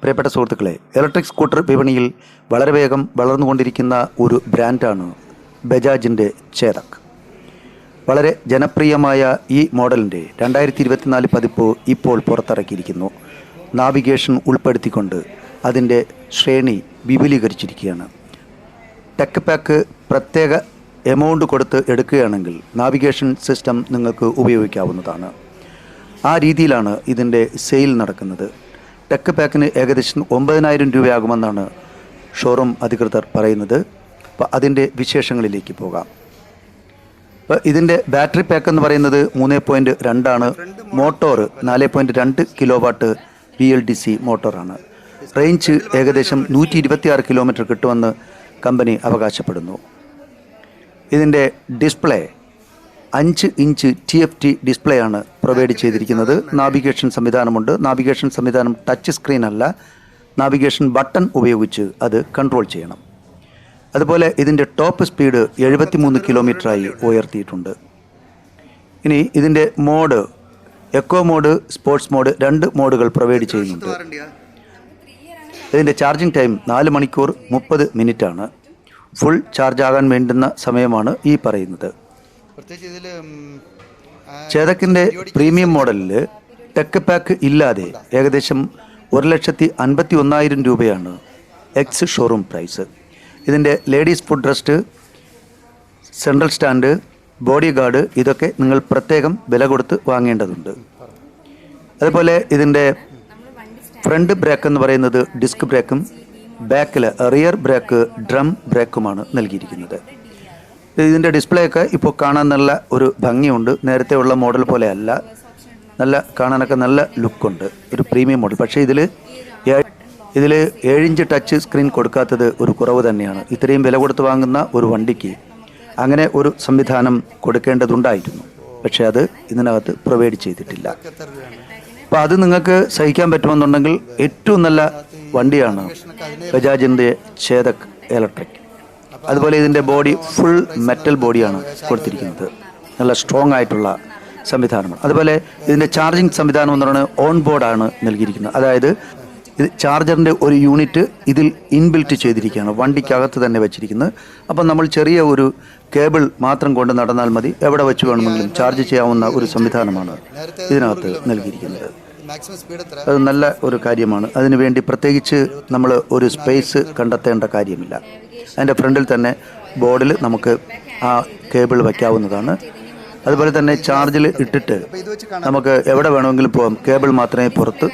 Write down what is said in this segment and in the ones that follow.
പ്രിയപ്പെട്ട സുഹൃത്തുക്കളെ electric scooter വിപണിയിൽ വളരെ വേഗം വളർന്നുകൊണ്ടിരിക്കുന്ന ഒരു ബ്രാൻഡാണ് ബജാജിന്റെ ചേതക്. വളരെ ജനപ്രിയമായ ഈ മോഡലിന്റെ രണ്ടായിരത്തി ഇരുപത്തിനാല് പതിപ്പ് ഇപ്പോൾ പുറത്തിറക്കിയിരിക്കുന്നു. നാവിഗേഷൻ ഉൾപ്പെടുത്തിക്കൊണ്ട് അതിന്റെ ശ്രേണി വിപുലീകരിച്ചിരിക്കുകയാണ്. ടെക് പാക്ക് പ്രത്യേക എമൗണ്ട് കൊടുത്ത് എടുക്കുകയാണെങ്കിൽ നാവിഗേഷൻ സിസ്റ്റം നിങ്ങൾക്ക് ഉപയോഗിക്കാവുന്നതാണ്. ആ രീതിയിലാണ് ഇതിന്റെ സെയിൽ നടക്കുന്നത്. ടെക് പാക്കിന് ഏകദേശം ഒമ്പതിനായിരം രൂപയാകുമെന്നാണ് ഷോറൂം അധികൃതർ പറയുന്നത്. അപ്പോൾ അതിന്റെ വിശേഷങ്ങളിലേക്ക് പോകാം. അപ്പോൾ ഇതിന്റെ ബാറ്ററി പാക്ക് എന്ന് പറയുന്നത് മൂന്ന് പോയിന്റ് രണ്ടാണ്. മോട്ടോർ നാല് പോയിന്റ് രണ്ട് kilo watt V L D C മോട്ടോറാണ്. Range ഏകദേശം നൂറ്റി ഇരുപത്തിയാറ് കിലോമീറ്റർ കിട്ടുമെന്ന് കമ്പനി അവകാശപ്പെടുന്നു. ഇതിന്റെ ഡിസ്പ്ലേ അഞ്ച് inch T F T display ആണ് പ്രൊവൈഡ് ചെയ്തിരിക്കുന്നത്. നാവിഗേഷൻ സംവിധാനമുണ്ട്. നാവിഗേഷൻ സംവിധാനം ടച്ച് സ്ക്രീൻ അല്ല. നാവിഗേഷൻ ബട്ടൺ ഉപയോഗിച്ച് അത് കൺട്രോൾ ചെയ്യണം. അതുപോലെ ഇതിന്റെ ടോപ്പ് സ്പീഡ് എഴുപത്തിമൂന്ന് കിലോമീറ്ററായി ഉയർത്തിയിട്ടുണ്ട്. ഇനി ഇതിന്റെ mode eco mode sports mode രണ്ട് മോഡുകൾ പ്രൊവൈഡ് ചെയ്യുന്നുണ്ട്. ഇതിന്റെ ചാർജിംഗ് ടൈം നാല് മണിക്കൂർ മുപ്പത് മിനിറ്റാണ് ഫുൾ ചാർജ് ആകാൻ വേണ്ടുന്ന സമയമാണ് ഈ പറയുന്നത്. പ്രത്യേകിച്ച് ഇതിൽ ചേതക്കിന്റെ പ്രീമിയം മോഡലിൽ ടെക് പാക്ക് ഇല്ലാതെ ഏകദേശം ഒരു ലക്ഷത്തി അൻപത്തി ഒന്നായിരം രൂപയാണ് എക്സ് ഷോറൂം പ്രൈസ് ഇതിന്റെ ladies foot rest central stand body guard ഇതൊക്കെ നിങ്ങൾ പ്രത്യേകം വില കൊടുത്ത് വാങ്ങേണ്ടതുണ്ട്. അതുപോലെ ഇതിന്റെ ഫ്രണ്ട് ബ്രേക്ക് എന്ന് പറയുന്നത് ഡിസ്ക് ബ്രേക്കും ബാക്കിൽ റിയർ ബ്രേക്ക് ഡ്രം ബ്രേക്കുമാണ് നൽകിയിരിക്കുന്നത്. ഇതിന്റെ ഡിസ്പ്ലേ ഒക്കെ ഇപ്പോൾ കാണാൻ നല്ല ഒരു ഭംഗിയുണ്ട്. നേരത്തെ ഉള്ള മോഡൽ പോലെ അല്ല നല്ല കാണാനൊക്കെ നല്ല ലുക്കുണ്ട്. ഒരു പ്രീമിയം മോഡൽ. പക്ഷേ ഇതിൽ ഇതിൽ ഏഴിഞ്ച് ടച്ച് സ്ക്രീൻ കൊടുക്കാത്തത് ഒരു കുറവ് തന്നെയാണ്. ഇത്രയും വില കൊടുത്ത് വാങ്ങുന്ന ഒരു വണ്ടിക്ക് അങ്ങനെ ഒരു സംവിധാനം കൊടുക്കേണ്ടതുണ്ടായിരുന്നു. പക്ഷേ അത് ഇതിനകത്ത് പ്രൊവൈഡ് ചെയ്തിട്ടില്ല. അപ്പോൾ അത് നിങ്ങൾക്ക് സഹിക്കാൻ പറ്റുമെന്നുണ്ടെങ്കിൽ ഏറ്റവും നല്ല വണ്ടിയാണ് ബജാജിന്റെ ചേതക് ഇലക്ട്രിക്. അതുപോലെ ഇതിന്റെ ബോഡി ഫുൾ മെറ്റൽ ബോഡിയാണ് കൊടുത്തിരിക്കുന്നത്. നല്ല സ്ട്രോങ് ആയിട്ടുള്ള സംവിധാനമാണ്. അതുപോലെ ഇതിന്റെ ചാർജിങ് സംവിധാനം എന്ന് പറയുന്നത് ഓൺ ബോർഡാണ് നൽകിയിരിക്കുന്നത്. അതായത് ഇത് ചാർജറിന്റെ ഒരു യൂണിറ്റ് ഇതിൽ ഇൻബിൽറ്റ് ചെയ്തിരിക്കുകയാണ്. വണ്ടിക്കകത്ത് തന്നെ വെച്ചിരിക്കുന്നത്. അപ്പം നമ്മൾ ചെറിയ ഒരു കേബിൾ മാത്രം കൊണ്ട് നടന്നാൽ മതി. എവിടെ വെച്ച് വേണമെങ്കിലും ചാർജ് ചെയ്യാവുന്ന ഒരു സംവിധാനമാണ് ഇതിനകത്ത് നൽകിയിരിക്കുന്നത്. അത് നല്ല ഒരു കാര്യമാണ്. അതിനുവേണ്ടി പ്രത്യേകിച്ച് നമ്മൾ ഒരു സ്പേസ് കണ്ടെത്തേണ്ട കാര്യമില്ല. അതിന്റെ ഫ്രണ്ടിൽ തന്നെ ബോർഡിൽ നമുക്ക് ആ കേബിൾ വയ്ക്കാവുന്നതാണ്. അതുപോലെ തന്നെ ചാർജിൽ ഇട്ടിട്ട് നമുക്ക് എവിടെ വേണമെങ്കിലും പോകാം കേബിൾ മാത്രമേ പുറത്ത്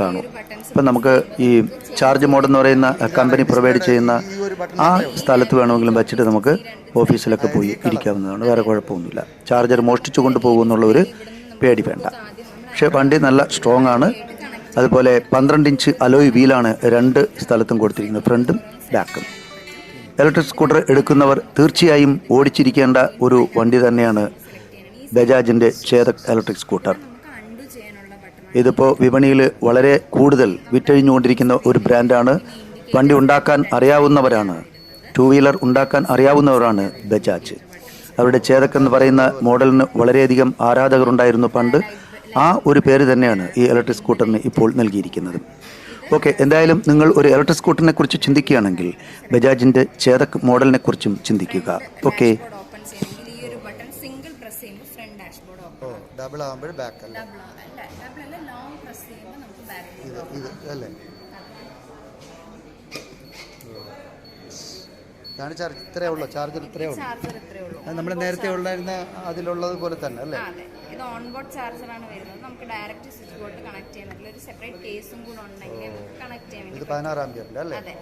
കാണൂ. ഇപ്പം നമുക്ക് ഈ ചാർജ് മോഡ് എന്ന് പറയുന്ന കമ്പനി പ്രൊവൈഡ് ചെയ്യുന്ന ആ സ്ഥലത്ത് വേണമെങ്കിലും വെച്ചിട്ട് നമുക്ക് ഓഫീസിലൊക്കെ പോയി ഇരിക്കാവുന്നതാണ്. വേറെ കുഴപ്പമൊന്നുമില്ല. ചാർജർ മോഷ്ടിച്ചു കൊണ്ടുപോകുമെന്നുള്ള ഒരു പേടി വേണ്ട. പക്ഷേ വണ്ടി നല്ല സ്ട്രോങ് ആണ്. അതുപോലെ പന്ത്രണ്ട് ഇഞ്ച് അലോയ് വീലാണ് രണ്ട് സ്ഥലത്തും കൊടുത്തിരിക്കുന്നത് ഫ്രണ്ടും ബാക്കും ഇലക്ട്രിക് സ്കൂട്ടർ എടുക്കുന്നവർ തീർച്ചയായും ഓടിച്ചിരിക്കേണ്ട ഒരു വണ്ടി തന്നെയാണ് ബജാജിന്റെ ചേതക് ഇലക്ട്രിക് സ്കൂട്ടർ. ഇതിപ്പോൾ വിപണിയിൽ വളരെ കൂടുതൽ വിറ്റഴിഞ്ഞുകൊണ്ടിരിക്കുന്ന ഒരു ബ്രാൻഡാണ്. വണ്ടി ഉണ്ടാക്കാൻ അറിയാവുന്നവരാണ്. ടു വീലർ ഉണ്ടാക്കാൻ അറിയാവുന്നവരാണ് ബജാജ്. അവരുടെ ചേതക് എന്ന് പറയുന്ന മോഡലിന് വളരെയധികം ആരാധകരുണ്ടായിരുന്നു പണ്ട്. ആ ഒരു പേര് തന്നെയാണ് ഈ ഇലക്ട്രിക് സ്കൂട്ടറിന് ഇപ്പോൾ നൽകിയിരിക്കുന്നത്. ഓക്കെ എന്തായാലും നിങ്ങൾ ഒരു ഇലക്ട്രിക് സ്കൂട്ടറിനെ കുറിച്ച് ചിന്തിക്കുകയാണെങ്കിൽ ബജാജിന്റെ ചേതക് മോഡലിനെ കുറിച്ചും ചിന്തിക്കുക. ഓക്കെ. ഓപ്പൺ ചെയ്യണമെങ്കിൽ ഈ ഒരു ബട്ടൺ സിംഗിൾ പ്രസ് ചെയ്യുമ്പോൾ ഫ്രണ്ട് ഡാഷ്ബോർഡ് ഓപ്പൺ ഓ ഡബിൾ ആകുമ്പോൾ ബാക്ക് അല്ല? ഡബിൾ അല്ല ഡബിൾ അല്ല? ലോങ് പ്രസ് ചെയ്യുമ്പോൾ നമുക്ക് ബാക്ക് ഇത് ഇത് അല്ലേ ഇതാണ് ചാർജ് ഇത്രയേ ഉള്ളൂ ചാർജർ ഇത്രയേ ഉള്ളൂ. ചാർജർ ഇത്രയേ ഉള്ളൂ. നമ്മൾ നേരത്തെ ഉണ്ടായിരുന്ന അതിലുള്ളത് പോലെ തന്നെ അല്ലേ? അതെ. ഇത് ഓൺ ബോർഡ് ചാർജറാണ് വരുന്നത്. നമുക്ക് ഡയറക്റ്റ് സ്വിച്ച് ബോർഡ് കണക്ട് ചെയ്യാൻ പറ്റില്ല. ഒരു സെപ്പറേറ്റ് കേസും കൂടെ ഉണ്ടെങ്കിൽ നമുക്ക് കണക്ട് ചെയ്യാൻ ഇത് വേണ്ടി പതിനാറ് ആംബിയറിന്റെ അല്ലേ? അതെ.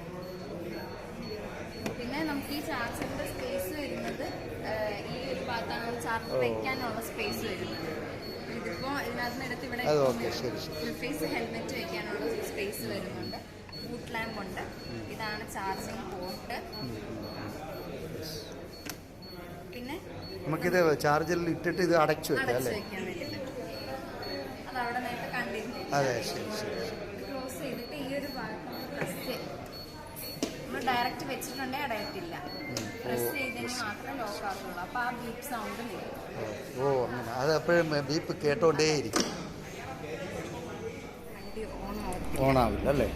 പിന്നെ നമുക്ക് ഈ ചാർജറിന്റെ സ്പേസ് വരുന്നത് ആ, ഈ ഒരു ഭാഗത്താണ് ചാർജർ വെക്കാനുള്ള സ്പേസ് വരുന്നത്. ഇതിപ്പോ ഇതിനകത്ത് എടുത്ത് ഇവിടെ അത് ഓക്കെ ശരി ശരി. ഫേസ് ഹെൽമെറ്റ് വെക്കാനുള്ള സ്പേസ് വരുന്നുണ്ട്. ബൂട്ട് ലാമ്പ് ഉണ്ട് ഇതാണ് ചാർജിങ് പോർട്ട്. പിന്നെ നമുക്കിത് ചാർജറിൽ ഇട്ടിട്ട് ഇത് അടച്ചു വെക്കാം അല്ലേ? അതെ ശരി ശരി. ക്ലോസ് ചെയ്തിട്ട് ഈ ഒരു നമ്മൾ ഡയറക്റ്റ് വെച്ചിട്ടുണ്ടെങ്കിൽ പ്രസ് ചെയ്തതിന് മാത്രം ലോക്ക് ആക്കുള്ളൂ അപ്പോൾ ആ ബീപ്പ് സൗണ്ട് ഓ അങ്ങനെ. അത് ബീപ്പ് കേട്ടോണ്ടേയിരിക്കും. ഓണാവില്ല അല്ലേ?